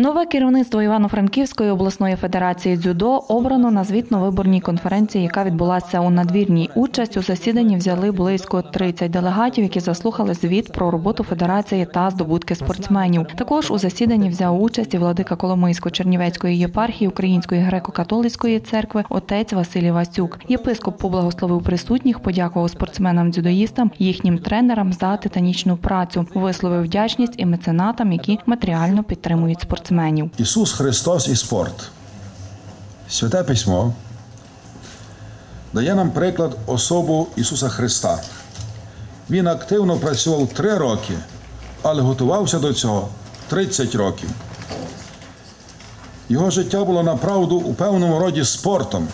Нове керівництво Івано-Франківської обласної федерації дзюдо обрано на звітно-виборній конференції, яка відбулася у надвірній. Участь у засіданні взяли близько 30 делегатів, які заслухали звіт про роботу федерації та здобутки спортсменів. Також у засіданні взяв участь і владика Коломийсько-Чернівецької єпархії Української греко-католицької церкви отець Василій Васюк. Єпископ поблагословив присутніх, подякував спортсменам-дзюдоїстам, їхнім тренерам за титанічну працю, висловив вдячність і меценатам, які матеріально підтримують спортсменів. Ісус Христос і спорт. Святе письмо дає нам приклад особу Ісуса Христа. Він активно працював три роки, але готувався до цього 30 років. Його життя було направду у певному роді спортом,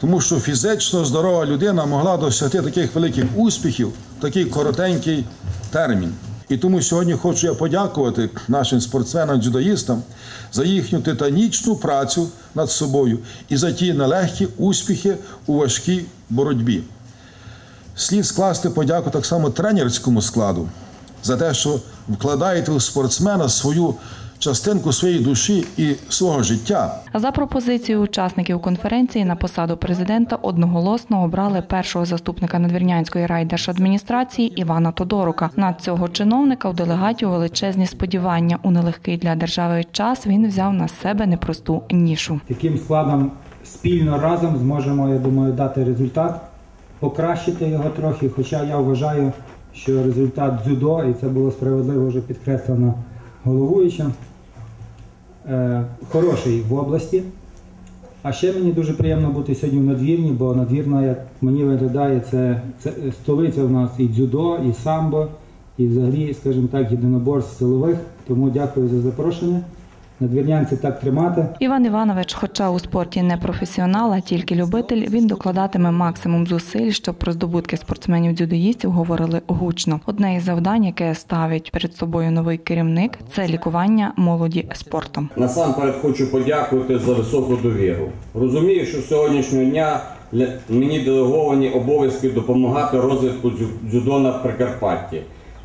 тому що фізично здорова людина могла досягти таких великих успіхів в такий коротенький термін. І тому сьогодні хочу я подякувати нашим спортсменам-дзюдоїстам за їхню титанічну працю над собою і за ті нелегкі успіхи у важкій боротьбі. Слід скласти подяку так само тренерському складу за те, що вкладаєте у спортсмена свою частинку своєї душі і свого життя. За пропозицією учасників конференції на посаду президента одноголосно обрали першого заступника надвірнянської райдержадміністрації Івана Тодорука. На цього чиновника у делегатів величезні сподівання. У нелегкий для держави час він взяв на себе непросту нішу. Таким складом спільно разом зможемо, я думаю, дати результат, покращити його трохи. Хоча я вважаю, що результат дзюдо, і це було справедливо вже підкреслено головуючим, е, хороший в області. А ще мені дуже приємно бути сьогодні в надвірні, бо надвірна, як мені виглядає, це, це столиця в нас і дзюдо, і самбо, і взагалі, скажімо так, єдиноборств силових. Тому дякую за запрошення. Надвірнянці так тримати. Іван Іванович, хоча у спорті не професіонал, а тільки любитель, він докладатиме максимум зусиль, щоб про здобутки спортсменів-дзюдоїстів говорили гучно. Одне із завдань, яке ставить перед собою новий керівник, це лікування молоді спортом. Насамперед хочу подякувати за високу довіру. Розумію, що сьогоднішнього дня мені делеговані обов'язки допомагати розвитку дзю- дзюдо на Прикарпатті.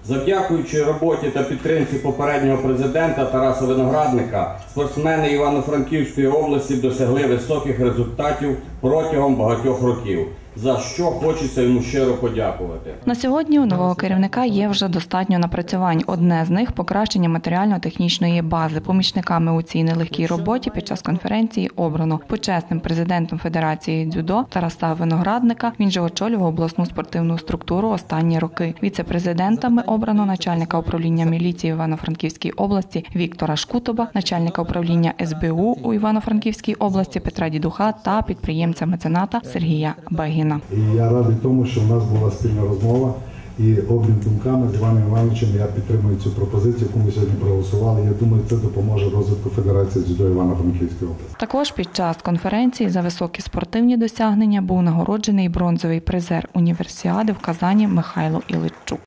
Завдякуючи роботі та підтримці попереднього президента Тараса Виноградника, спортсмени Івано-Франківської області досягли високих результатів протягом багатьох років, за що хочеться йому щиро подякувати. На сьогодні у нового керівника є вже достатньо напрацювань. Одне з них покращення матеріально-технічної бази. Помічниками у цій нелегкій роботі під час конференції обрано почесним президентом Федерації дзюдо Тараса Виноградника. Він же очолював обласну спортивну структуру останні роки. Віце-президентами обрано начальника управління міліції в Івано-Франківській області Віктора Шкутоба, начальника управління СБУ у Івано-Франківській області Петра Дідуха та підприємця мецената Сергія Бегіна. І я радий тому, що в нас була спільна розмова і обмін думками з Іваном Івановичем. Я підтримую цю пропозицію, яку ми сьогодні проголосували. Я думаю, це допоможе розвитку Федерації дзюдо Івано-Франківської області. Також під час конференції за високі спортивні досягнення був нагороджений бронзовий призер універсіади в Казані Михайло Іличук.